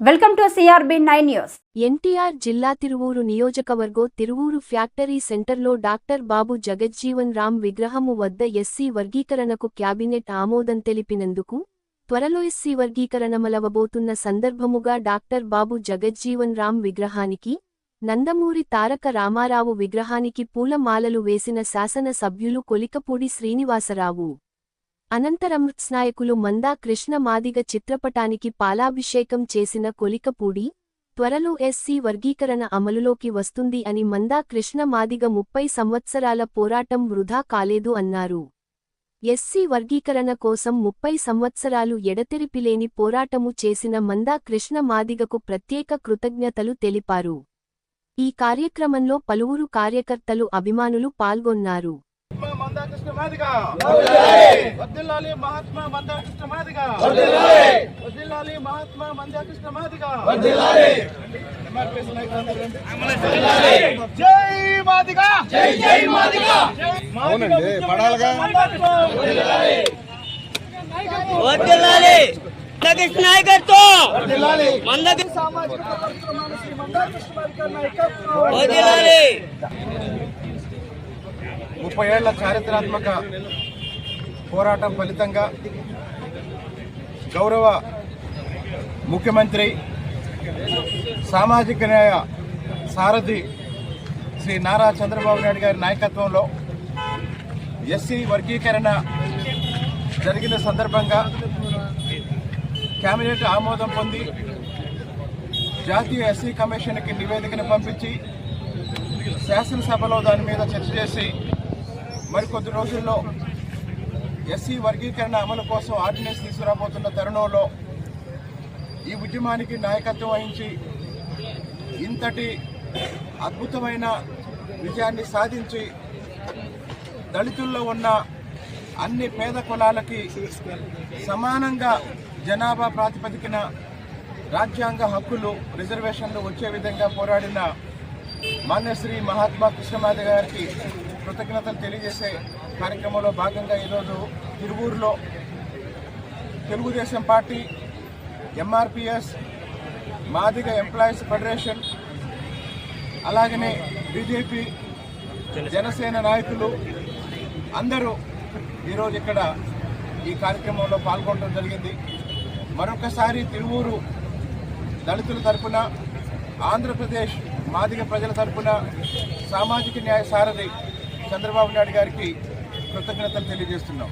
Welcome to CRB nine news. NTR జిల్లా తిరువూరు నియోజకవర్గో Tiruvuru factory సెంటర్లో డాక్టర్ బాబు జగజ్జీవన్ రామ్ విగ్రహము వద్ద ఎస్సీ వర్గీకరణకు క్యాబినెట్ ఆమోదం తెలిపినందుకు త్వరలో ఎస్సీ వర్గీకరణమలవబోతున్న సందర్భముగా డాక్టర్ బాబు జగజ్జీవన్ రామ్ విగ్రహానికి నందమూరి తారక రామారావు విగ్రహానికి పూలమాలలు వేసిన శాసన సభ్యులు కొలికపూడి శ్రీనివాసరావు. అనంతరం నాయకులు మందా కృష్ణ మాదిగ చిత్రపటానికి పాలాభిషేకం చేసిన కొలికపూడి త్వరలో ఎస్సీ వర్గీకరణ అమలులోకి వస్తుంది అని మందా కృష్ణ మాదిగ ముప్పై సంవత్సరాల పోరాటం వృధా కాలేదు అన్నారు. ఎస్సీ వర్గీకరణ కోసం ముప్పై సంవత్సరాలు ఎడతెరిపిలేని పోరాటము చేసిన మందా కృష్ణ మాదిగకు ప్రత్యేక కృతజ్ఞతలు తెలిపారు. ఈ కార్యక్రమంలో పలువురు కార్యకర్తలు అభిమానులు పాల్గొన్నారు. మాదిగా వర్ధిల్లాలి మహాత్మా మందాకృష్ణ మాదిగా వర్ధిల్లాలి మహాత్మా మందాకృష్ణ మాదిగా జై మాదిగా జై జై మాదిగా అవునండి పడాలిగా వదిలాలి మందకృష్ణ నాయకత్వం మందకి సామాజిక పరివర్తన శ్రీ మందాకృష్ణ మాదిగా నాయకత్వం వదిలాలి ముప్పై ఏళ్ళ చారిత్రాత్మక పోరాటం ఫలితంగా గౌరవ ముఖ్యమంత్రి సామాజిక న్యాయ సారథి శ్రీ నారా చంద్రబాబు నాయుడు గారి నాయకత్వంలో ఎస్సీ వర్గీకరణ జరిగిన సందర్భంగా కేబినెట్ ఆమోదం పొంది జాతీయ ఎస్సీ కమిషన్కి నివేదికను పంపించి శాసనసభలో దాని మీద చర్చ చేసి మరికొద్ది రోజుల్లో ఎస్సీ వర్గీకరణ అమలు కోసం ఆర్డినెన్స్ తీసుకురాబోతున్న తరుణంలో ఈ ఉద్యమానికి నాయకత్వం వహించి ఇంతటి అద్భుతమైన విజయాన్ని సాధించి దళితుల్లో ఉన్న అన్ని పేద కులాలకి సమానంగా జనాభా ప్రాతిపదికన రాజ్యాంగ హక్కులు రిజర్వేషన్లు వచ్చే విధంగా పోరాడిన మాన్యశ్రీ మహాత్మా కృష్ణమాధ గారికి కృతజ్ఞతలు తెలియజేసే కార్యక్రమంలో భాగంగా ఈరోజు తిరువూరులో Telugu Desam party MRPS Madiga employees federation అలాగనే బీజేపీ జనసేన నాయకులు అందరూ ఈరోజు ఇక్కడ ఈ కార్యక్రమంలో పాల్గొనడం జరిగింది. మరొకసారి తిరువూరు దళితుల తరపున ఆంధ్రప్రదేశ్ మాదిగ ప్రజల తరపున సామాజిక న్యాయ సారథి చంద్రబాబు నాయుడు గారికి కృతజ్ఞతలు తెలియజేస్తున్నాం.